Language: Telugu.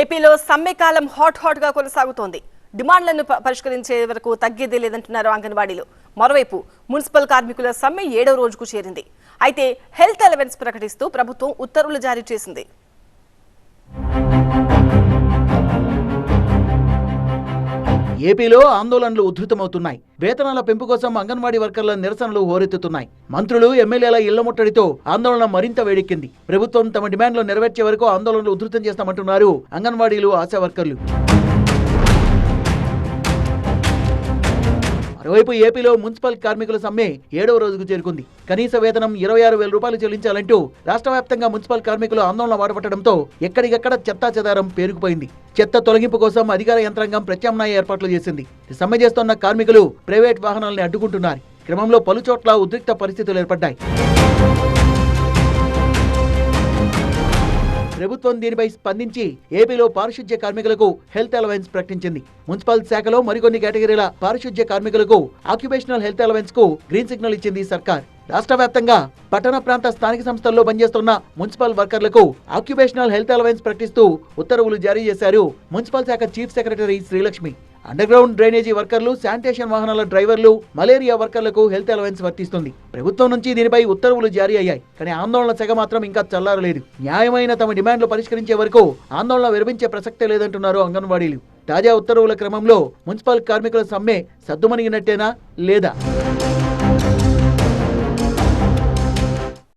ఏపీలో సమ్మె కాలం హాట్ హాట్గా కొనసాగుతోంది. డిమాండ్లను పరిష్కరించే వరకు తగ్గేదే లేదంటున్నారు అంగన్వాడీలు. మరోవైపు మున్సిపల్ కార్మికుల సమ్మె ఏడవ రోజుకు చేరింది. అయితే హెల్త్ అలవెన్స్ ప్రకటిస్తూ ప్రభుత్వం ఉత్తర్వులు జారీ చేసింది. ఏపీలో ఆందోళనలు ఉధృతమవుతున్నాయి. వేతనాల పెంపు కోసం అంగన్వాడీ వర్కర్ల నిరసనలు హోరెత్తుతున్నాయి. మంత్రులు ఎమ్మెల్యేల ఇళ్ళ ముట్టడితో ఆందోళన మరింత వేడెక్కింది. ప్రభుత్వం తమ డిమాండ్లు నెరవేర్చే వరకు ఆందోళనలు ఉధృతం చేస్తామంటున్నారు అంగన్వాడీలు ఆశా వర్కర్లు. మరోవైపు ఏపీలో మున్సిపల్ కార్మికుల సమ్మె ఏడవ రోజుకు చేరుకుంది. కనీస వేతనం ఇరవై ఆరు వేల రూపాయలు చెల్లించాలంటూ రాష్ట్ర వ్యాప్తంగా మున్సిపల్ కార్మికులు ఆందోళన వాడపట్టడంతో ఎక్కడికెక్కడ చెత్తా చెదారం పేరుకుపోయింది. చెత్త తొలగింపు కోసం అధికార యంత్రాంగం ప్రత్యామ్నాయ ఏర్పాట్లు చేసింది. సమ్మె చేస్తున్న కార్మికులు ప్రైవేట్ వాహనాల్ని అడ్డుకుంటున్నారు. క్రమంలో పలుచోట్ల ఉద్రిక్త పరిస్థితులు ఏర్పడ్డాయి. ప్రభుత్వం దీనిపై స్పందించి ఏపీలో పారిశుధ్య కార్మికులకు హెల్త్ అలవెన్స్ ప్రకటించింది. మున్సిపల్ శాఖలో మరికొన్ని కేటగిరీల పారిశుధ్య కార్మికులకు ఆక్యుపేషనల్ హెల్త్ అలవెన్స్కు గ్రీన్ సిగ్నల్ ఇచ్చింది సర్కార్. రాష్ట్ర వ్యాప్తంగా పట్టణ ప్రాంత స్థానిక సంస్థల్లో పనిచేస్తున్న మున్సిపల్ వర్కర్లకు ఆక్యుపేషనల్ హెల్త్ అలవెన్స్ ప్రకటిస్తూ ఉత్తర్వులు జారీ చేశారు మున్సిపల్ శాఖ chief secretary Srilakshmi. Under ground drainage వర్కర్లు శానిటేషన్ వాహనాల డ్రైవర్లు మలేరియా వర్కర్లకు హెల్త్ అలవెన్స్ వర్తిస్తుంది. ప్రభుత్వం నుంచి దీనిపై ఉత్తర్వులు జారీ అయ్యాయి. కానీ ఆందోళన సెగ మాత్రం ఇంకా చల్లారలేదు. న్యాయమైన తమ డిమాండ్లు పరిష్కరించే వరకు ఆందోళన విరమించే ప్రసక్తే లేదంటున్నారు అంగన్వాడీలు. తాజా ఉత్తర్వుల క్రమంలో మున్సిపల్ కార్మికుల సమ్మె సద్దుమణిగినట్టేనా లేదా?